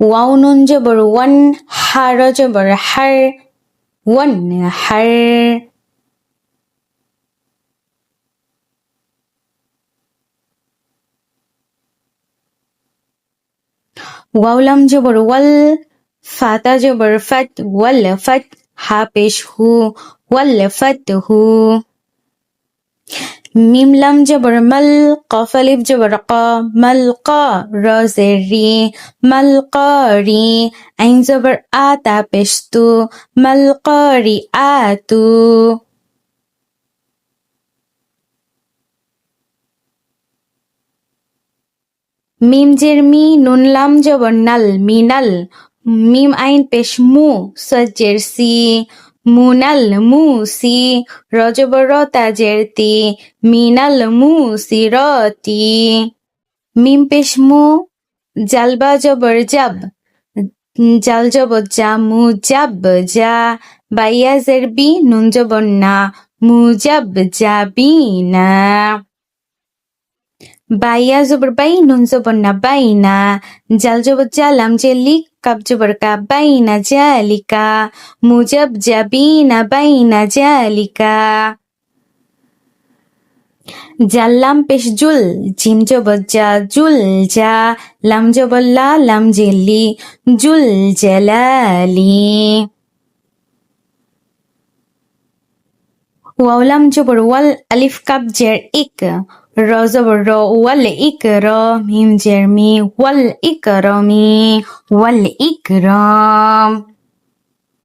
wow নুন জবর one হার জবর হার ওয়ান হার ওয়াউলাম জবর ওয়াল ফাতা জবর ফাত ওয়াল ফাত হা পেশ হু ওয়াল ফাত হু মিম লাম জবর মাল কফ আলিফ জবর ক মাল ক র জের রি মাল ক রি আইন জবর আ তা পেশ তু মাল ক রি আ মিম জের মি নুন লাম জবর নাল মিনাল মিম আইন পেশ মু সজ্জের সি মুনাল মুসি রজবরতা রতা জের তি মিনাল মুসি রতি মিম পেশ মু জালবা জবর জাব জাল জব যা মু জাব যা বাইয়া জেরবি নুন জবর না মুজাব জাবিনা বাইয়া জবর বাই নুন জবর না বাইনা জাল জবর জালাম জেলিক কাব জবর কা বাইনা জালিকা মুজাব জাবিনা বাইনা জালিকা জাল্লাম পেশ জুল জিম জবর যা জুল যা লাম জবর লা লাম জেলি জুল জালালি ওয়াউলাম জবর ওয়াল আলিফ কাপ জের ইক র জবর র ওয়াল ইক র মিম জের মি ওয়াল ইক র মি ওয়াল ইক রম